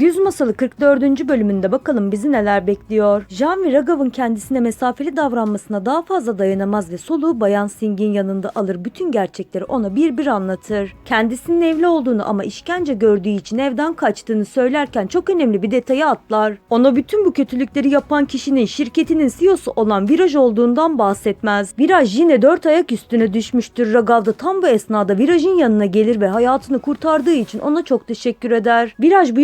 Güz Masalı 44. bölümünde bakalım bizi neler bekliyor. Janvi Raghav'ın kendisine mesafeli davranmasına daha fazla dayanamaz ve soluğu Bayan Singh'in yanında alır bütün gerçekleri ona bir bir anlatır. Kendisinin evli olduğunu ama işkence gördüğü için evden kaçtığını söylerken çok önemli bir detayı atlar. Ona bütün bu kötülükleri yapan kişinin şirketinin CEO'su olan Viraj olduğundan bahsetmez. Viraj yine dört ayak üstüne düşmüştür. Ragav da tam bu esnada Viraj'ın yanına gelir ve hayatını kurtardığı için ona çok teşekkür eder. Viraj bu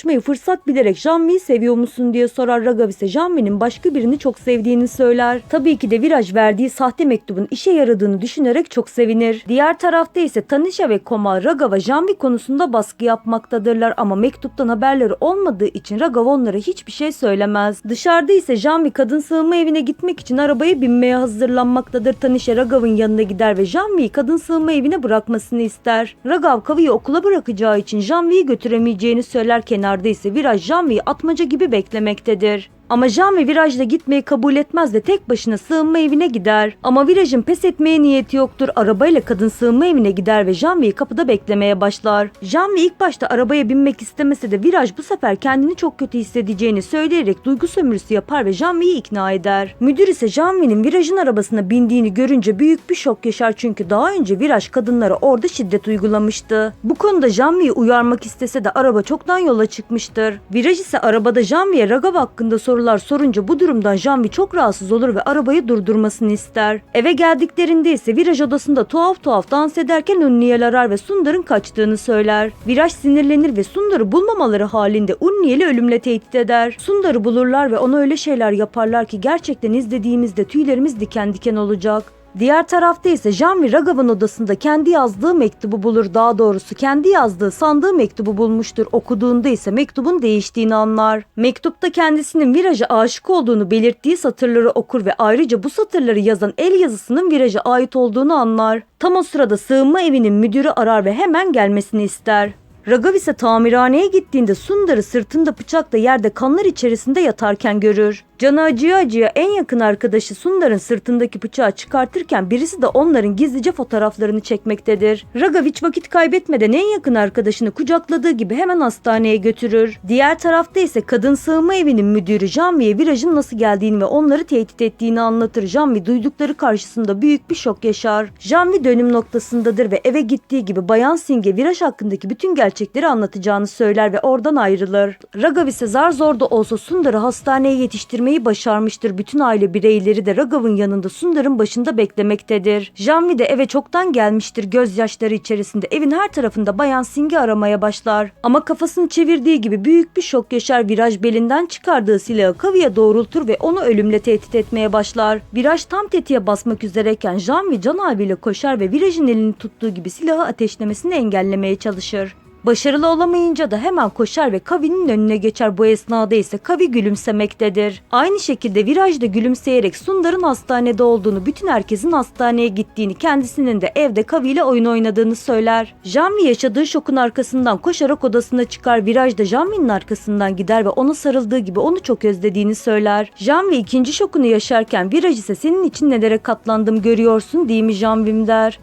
yakınlaşmayı fırsat bilerek Janvi'yi seviyor musun diye sorar. Ragav ise Janvi'nin başka birini çok sevdiğini söyler. Tabii ki de Viraj verdiği sahte mektubun işe yaradığını düşünerek çok sevinir. Diğer tarafta ise Tanisha ve Koma Ragav'a Janvi konusunda baskı yapmaktadırlar ama mektuptan haberleri olmadığı için Ragav onlara hiçbir şey söylemez. Dışarıda ise Janvi kadın sığınma evine gitmek için arabaya binmeye hazırlanmaktadır. Tanisha Ragav'ın yanına gider ve Janvi'yi kadın sığınma evine bırakmasını ister. Ragav Kavi'yi okula bırakacağı için Janvi'yi götüremeyeceğini söyler kenarda ise Viraj Janvi'yi atmaca gibi beklemektedir. Ama Janvi virajda gitmeyi kabul etmez ve tek başına sığınma evine gider. Ama virajın pes etmeye niyeti yoktur. Arabayla kadın sığınma evine gider ve Janvi'yi kapıda beklemeye başlar. Janvi ilk başta arabaya binmek istemese de viraj bu sefer kendini çok kötü hissedeceğini söyleyerek duygu sömürüsü yapar ve Janvi'yi ikna eder. Müdür ise Janvi'nin virajın arabasına bindiğini görünce büyük bir şok yaşar çünkü daha önce viraj kadınlara orada şiddet uygulamıştı. Bu konuda Janvi'yi uyarmak istese de araba çoktan yola çıkmıştır. Viraj ise arabada Janvi'ye Ragav hakkında sorular sorunca bu durumdan Janvi çok rahatsız olur ve arabayı durdurmasını ister. Eve geldiklerinde ise viraj odasında tuhaf tuhaf dans ederken Unniyel arar ve Sundar'ın kaçtığını söyler. Viraj sinirlenir ve Sundar'ı bulmamaları halinde Unniyel'i ölümle tehdit eder. Sundar'ı bulurlar ve ona öyle şeyler yaparlar ki gerçekten izlediğimizde tüylerimiz diken diken olacak. Diğer tarafta ise Janvi Raghav'ın odasında kendi yazdığı mektubu bulur. Daha doğrusu kendi yazdığı sandığı mektubu bulmuştur. Okuduğunda ise mektubun değiştiğini anlar. Mektupta kendisinin Viraj'a aşık olduğunu belirttiği satırları okur ve ayrıca bu satırları yazan el yazısının Viraj'a ait olduğunu anlar. Tam o sırada sığınma evinin müdürü arar ve hemen gelmesini ister. Ragav ise tamirhaneye gittiğinde Sundar'ı sırtında bıçakla yerde kanlar içerisinde yatarken görür. Canı acıya acıya en yakın arkadaşı Sundar'ın sırtındaki bıçağı çıkartırken birisi de onların gizlice fotoğraflarını çekmektedir. Ragav hiç vakit kaybetmeden en yakın arkadaşını kucakladığı gibi hemen hastaneye götürür. Diğer tarafta ise kadın sığınma evinin müdürü Janvi'ye virajın nasıl geldiğini ve onları tehdit ettiğini anlatır. Janvi duydukları karşısında büyük bir şok yaşar. Janvi dönüm noktasındadır ve eve gittiği gibi Bayan Singh'e viraj hakkındaki bütün gerçekleri anlatacağını söyler ve oradan ayrılır. Ragav ise zar zor da olsa Sundar'ı hastaneye yetiştirmeyi başarmıştır. Bütün aile bireyleri de Ragav'ın yanında Sundar'ın başında beklemektedir. Janvi de eve çoktan gelmiştir gözyaşları içerisinde. Evin her tarafında Bayan Singh'i aramaya başlar. Ama kafasını çevirdiği gibi büyük bir şok yaşar. Viraj belinden çıkardığı silahı Kavi'ye doğrultur ve onu ölümle tehdit etmeye başlar. Viraj tam tetiğe basmak üzereyken Janvi can abiyle koşar ve Viraj'ın elini tuttuğu gibi silahı ateşlemesini engellemeye çalışır. Başarılı olamayınca da hemen koşar ve Kavi'nin önüne geçer. Bu esnada ise Kavi gülümsemektedir. Aynı şekilde virajda gülümseyerek Sundar'ın hastanede olduğunu, bütün herkesin hastaneye gittiğini, kendisinin de evde Kavi ile oyun oynadığını söyler. Janvi yaşadığı şokun arkasından koşarak odasına çıkar. Virajda Janvi'nin arkasından gider ve ona sarıldığı gibi onu çok özlediğini söyler. Janvi ikinci şokunu yaşarken Viraj ise senin için nelere katlandım görüyorsun değil mi Janvim der.